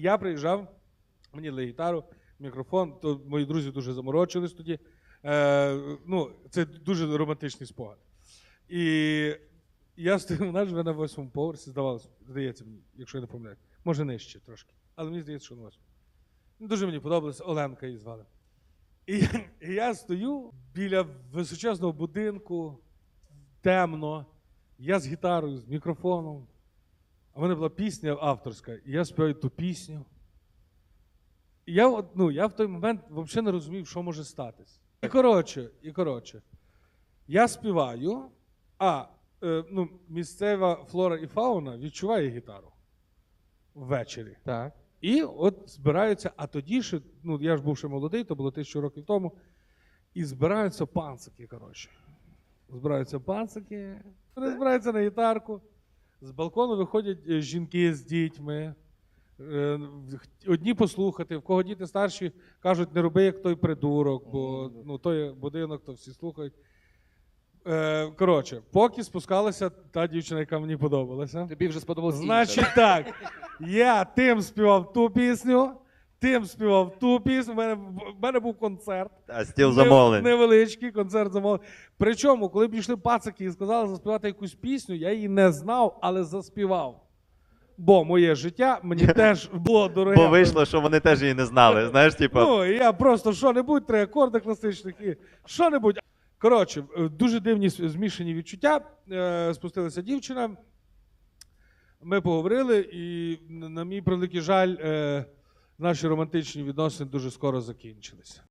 я приїжджав, мені дали гітару, мікрофон, то мої друзі дуже заморочились тоді. Е, ну, це дуже романтичний спогад. І я стою, вона живе на восьмому поверсі, здавалося, здається мені, якщо я не помиляюсь. Може нижче трошки. Але мені здається, що на восьмому. Ну, Дуже мені подобалося, Оленка її звали. І, і я стою біля височезного будинку, темно. Я з гітарою, з мікрофоном. А в мене була пісня авторська, і я співаю ту пісню. І я, ну, я в той момент взагалі не розумів, що може статись. І коротше, і коротше, я співаю, а е, ну, місцева флора і фауна відчуває гітару ввечері. Так. І от збираються, а тоді ще, ну я ж був ще молодий, то було тисячу років тому. І збираються панцики, коротше. Збираються панцики, вони збираються на гітарку. З балкону виходять е, жінки з дітьми. Е, Одні послухати, в кого діти старші кажуть, не роби як той придурок, бо ну, той будинок, то всі слухають. Е, Коротше, поки спускалася та дівчина, яка мені подобалася. Тобі вже сподобалось Значить так, я тим співав ту пісню, тим співав ту пісню. У мене, в мене був концерт. А стіл замовлень. Невеличкий концерт замовлень. Причому, коли пішли пацики і сказали заспівати якусь пісню, я її не знав, але заспівав. Бо моє життя мені теж було дороге. Бо вийшло, що вони теж її не знали. Знаєш, типу, Ну, і я просто що-небудь, три акорди класичних і що-небудь. Коротше, е, дуже дивні змішані відчуття. Е, Спустилася дівчина. Ми поговорили, і на на мій превеликий жаль, е, наші романтичні відносини дуже скоро закінчилися.